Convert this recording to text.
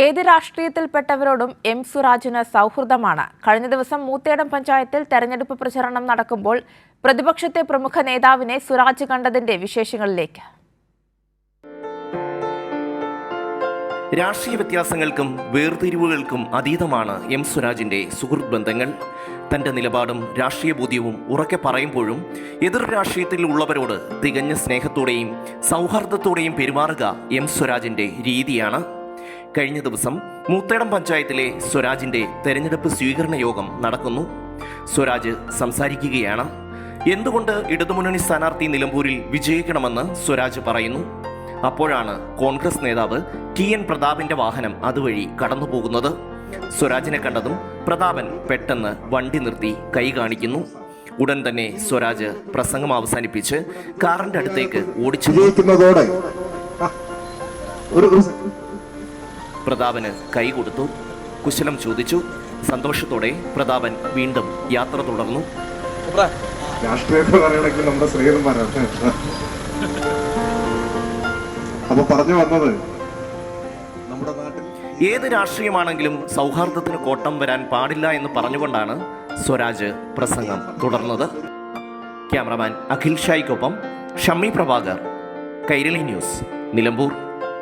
ഏത് രാഷ്ട്രീയത്തിൽപ്പെട്ടവരോടും എം സുരാജിന് സൗഹൃദമാണ്. കഴിഞ്ഞ ദിവസം മൂത്തേടം പഞ്ചായത്തിൽ തെരഞ്ഞെടുപ്പ് പ്രചരണം നടക്കുമ്പോൾ പ്രതിപക്ഷത്തെ പ്രമുഖ നേതാവിനെ സുരാജ് കണ്ടതിന്റെ വിശേഷങ്ങളിലേക്ക്. രാഷ്ട്രീയ വ്യത്യാസങ്ങൾക്കും വേർതിരിവുകൾക്കും അതീതമാണ് എം സുരാജിന്റെ സുഹൃത്ത് ബന്ധങ്ങൾ. തന്റെ നിലപാടും രാഷ്ട്രീയ ബോധ്യവും ഉറക്കെ പറയുമ്പോഴും എതിർ രാഷ്ട്രീയത്തിൽ ഉള്ളവരോട് തികഞ്ഞ സ്നേഹത്തോടെയും സൗഹാർദ്ദത്തോടെയും പെരുമാറുക എം സ്വരാജിന്റെ രീതിയാണ്. കഴിഞ്ഞ ദിവസം മൂത്തേടം പഞ്ചായത്തിലെ സ്വരാജിന്റെ തെരഞ്ഞെടുപ്പ് സ്വീകരണ യോഗം നടക്കുന്നു. സ്വരാജ് സംസാരിക്കുകയാണ്. എന്തുകൊണ്ട് ഇടതുമുന്നണി സ്ഥാനാർത്ഥി നിലമ്പൂരിൽ വിജയിക്കണമെന്ന് സ്വരാജ് പറയുന്നു. അപ്പോഴാണ് കോൺഗ്രസ് നേതാവ് ടി എൻ പ്രതാപിന്റെ വാഹനം അതുവഴി കടന്നുപോകുന്നത്. സ്വരാജിനെ കണ്ടതും പ്രതാപൻ പെട്ടെന്ന് വണ്ടി നിർത്തി കൈ കാണിക്കുന്നു. ഉടൻ തന്നെ സ്വരാജ് പ്രസംഗം അവസാനിപ്പിച്ച് കാറിന്റെ അടുത്തേക്ക് ഓടിച്ചു പ്രതാപന് കൈ കൊടുത്തു. കുശലം ചോദിച്ചു. സന്തോഷത്തോടെ പ്രതാപൻ വീണ്ടും യാത്ര തുടർന്നു. അപ്പൊ പറഞ്ഞു വന്നത് നമ്മുടെ നാട്ടിൽ ഏത് രാഷ്ട്രീയമാണെങ്കിലും സൗഹാർദ്ദത്തിന് കോട്ടം വരാൻ പാടില്ല എന്ന് പറഞ്ഞുകൊണ്ടാണ് സ്വരാജ് പ്രസംഗം തുടർന്നത്. ക്യാമറമാൻ അഖിൽ ഷായ്ക്കൊപ്പം ഷമ്മി പ്രഭാകർ കൈരളി ന്യൂസ് നിലമ്പൂർ.